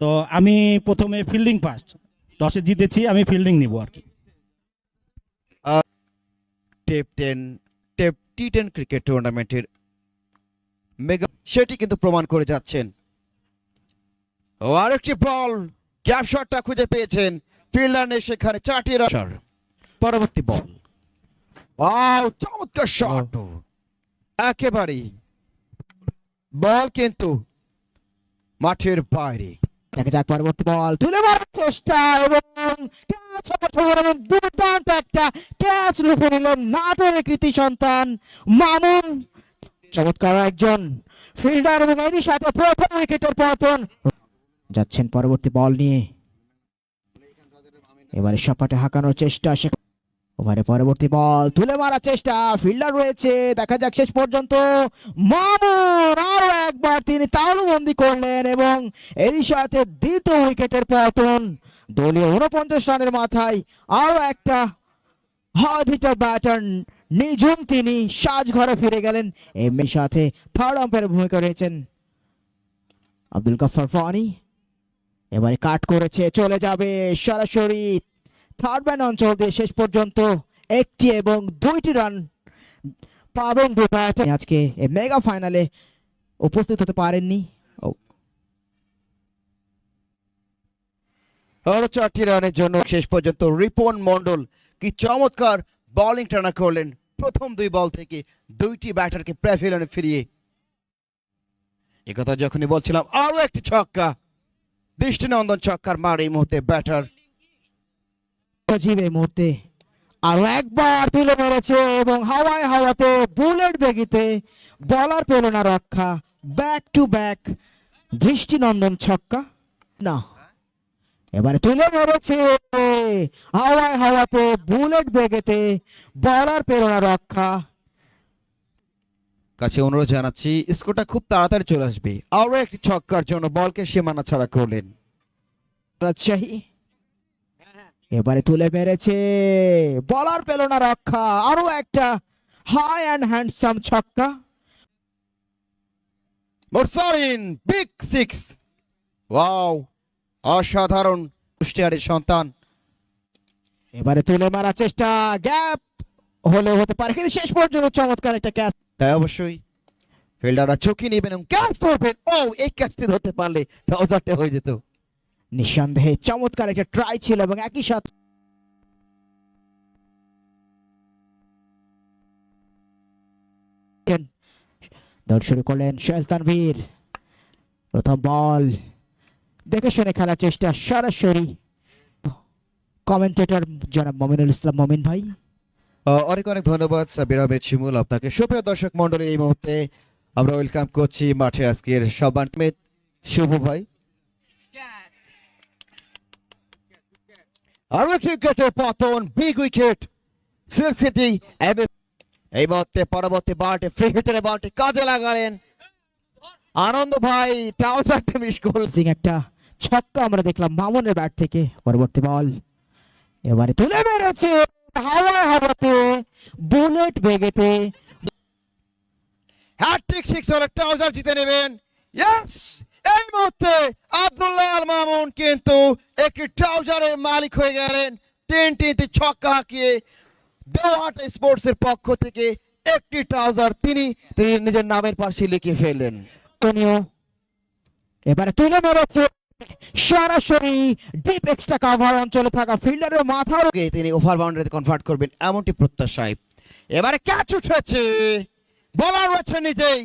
তো আমি প্রথমে ফিল্ডিং ফার্স্ট টসে জিতেছি আমি ফিল্ডিং নিব আর কি। Tape ten tape T ten cricket টুর্নামেন্টের মেগা সেটি কিন্তু প্রমাণ করে যাচ্ছেন। ও আরেকটি বল। গ্যাপ শটটা খুঁজে পেয়েছেন ফিল্ডার নেই সেখানে চারটি রান পরবর্তী বল। ওয়াও চমৎকার শট। একেবারেই। বল কিন্তু মাঠের বাইরে। দেখা যাক পরবর্তী বল। তুলে মারার চেষ্টা এবং ক্যাচ দুর্দান্ত একটা ক্যাচ লুফে নিলেন নাটোরের কৃতি সন্তান মামুন। চমৎকার একজন ফিল্ডার এবং এরই সাথে প্রথম উইকেটের পতন। যাচ্ছেন পরবর্তী বল নিয়ে। এবারে সপাটে হাঁকানোর চেষ্টা সে ওভারে পরবর্তী বল। তুলে মারার চেষ্টা। ফিল্ডার রয়েছে। দেখা যাক শেষ পর্যন্ত। মামুন আরও তিনি তালুবন্দি করলেন এবং এরই সাথে দ্বিতীয় উইকেটের পতন। দলীয় উনপঞ্চাশ রানের মাথায় আরও একটা ব্যাটার তিনি ফিরে গেলেন। এমনি সাথে থার্ড ভূমিকা রয়েছেন আব্দুল গফার ফানি। এবারে কাট করেছে, চলে যাবে সরাসরি থার্ড অঞ্চল দিয়ে শেষ পর্যন্ত একটি এবং দুইটি রান পাবেন আজকে মেগা ফাইনালে উপস্থিত হতে পারেননি আরও চারটি রানের জন্য শেষ পর্যন্ত রিপন মন্ডল কি চমৎকার বোলিং টানা করলেন প্রথম দুই বল থেকে দুইটি ব্যাটারকে প্যাভিলিয়নে ফিরিয়ে একথা যখনই বলছিলাম আরও একটি ছক্কা দৃষ্টিনন্দন ছক্কার মার এই মুহূর্তে ব্যাটার সজীব এই মুহূর্তে আরও একবার তুলে মেরেছে এবং হাওয়ায় হাওয়াতে বুলেট বেগিতে বলার পেল না রক্ষা ব্যাক টু ব্যাক দৃষ্টিনন্দন ছক্কা। না। এবারে তুলে মেরেছে হাওয়ায় হাওয়াতে বুলেট বেগেতে বলার না রক্ষা। কাছে অনুরোধ জানাচ্ছি স্কোরটা খুব তাড়াতাড়ি চলে আসবে। আরও একটি ছক্কার জন্য বলকে সীমানা ছাড়া করলেন। রাজশাহী। এবারে তুলে মেরেছে। বলার পেল না রক্ষা আরও একটা হাই অ্যান্ড হ্যান্ডসাম ছক্কা। মোরসালিন বিগ সিক্স ওয়াও অসাধারণ কুষ্টিয়ারের সন্তান। এবারে তুলে মারার চেষ্টা গ্যাপ হলে হতে পারে কিন্তু শেষ পর্যন্ত চমৎকার একটা ক্যাচ তাই অবশ্যই ফিল্ডাররা ঝুঁকি নেবেন এবং ক্যাচ ধরবেন ও এই ক্যাচটি ধরতে পারলে ট্রাউজারটা হয়ে যেত। নিঃসন্দেহে চমৎকার একটা ট্রাই ছিল এবং একই সাথে দৌড় শুরু করলেন সোহেল তানভীর প্রথম বল। দেখে শুনে খেলার চেষ্টা সরাসরি। কমেন্টেটর জনাব মমিনুল ইসলাম মমিন ভাই। অনেক অনেক ধন্যবাদ সাবির আহমেদ শিমুল আপনাকে। সুপ্রিয় দর্শক মন্ডলী এই মুহূর্তে আমরা ওয়েলকাম করছি মাঠে আজকের সবার। শুভ ভাই। আরও একটি উইকেটের পতন বিগ উইকেট সিল্ক সিটি এই মুহূর্তে পরবর্তী বলটি ফ্রি হিটারে বলটি কাজে লাগালেন। আনন্দ ভাই ট্রাউজারটা মিস করলেন। সিং একটা ছক্কা আমরা দেখলাম মামুনের ব্যাট থেকে পরবর্তী বল এবারে তুলে মেরেছে হাওয়ায় হাওয়াতে বুলেট বেগেতে। হ্যাট্রিক সিক্স হলে ট্রাউজার জিতে নেবেন। ইয়েস এই মুহূর্তে আব্দুল্লাহ আল মামুন কিন্তু একটি ট্রাউজারের মালিক হয়ে গেলেন। তিন তিনটি ছক্কা হাঁকিয়ে দেওয়াট স্পোর্টস এর পক্ষ থেকে একটি ট্রাউজার তিনি তিনি নিজের নামের পাশে লিখে ফেললেন। তনিও এবারে তুলে মেরেছে সরাসরি ডিপ এক্সট্রা কাভার অঞ্চলে থাকা ফিল্ডারের মাথার তিনি ওভার বাউন্ডারিতে কনভার্ট করবেন এমনটি প্রত্যাশায়। এবারে ক্যাচ উঠেছে। বলার রয়েছে নিজেই।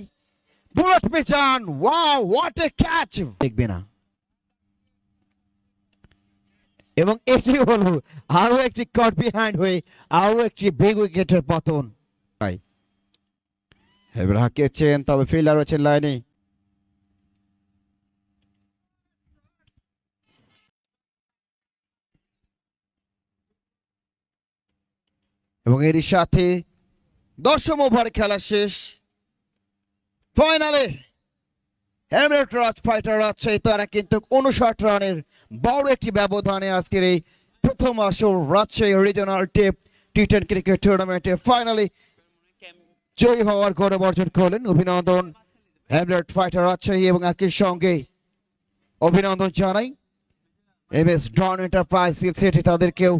বুলেট পিচান ওয়াও হোয়াট এ ক্যাচ দেখবে না। এবং এটি হলো আরও একটি কট বিহাইন্ড হয়ে আরও একটি বিগ উইকেটের পতন। ভাই হাঁকিয়েছেন তবে ফিল্ডার রয়েছেন লাইনে। এবং এরই সাথে দশম ওভারে খেলা শেষ। ফাইনালে হেলমেট রাজ ফাইটার রাজশাহী তারা কিন্তু উনষাট রানের বড় একটি ব্যবধানে আজকের এই প্রথম আসর Rajshahi regional tape T ten cricket টুর্নামেন্টে ফাইনালে জয়ী হওয়ার গৌরব অর্জন করলেন। অভিনন্দন হ্যামলেট ফাইটার রাজশাহী এবং একই সঙ্গে অভিনন্দন জানাই। M S Don enterprise city তাদেরকেও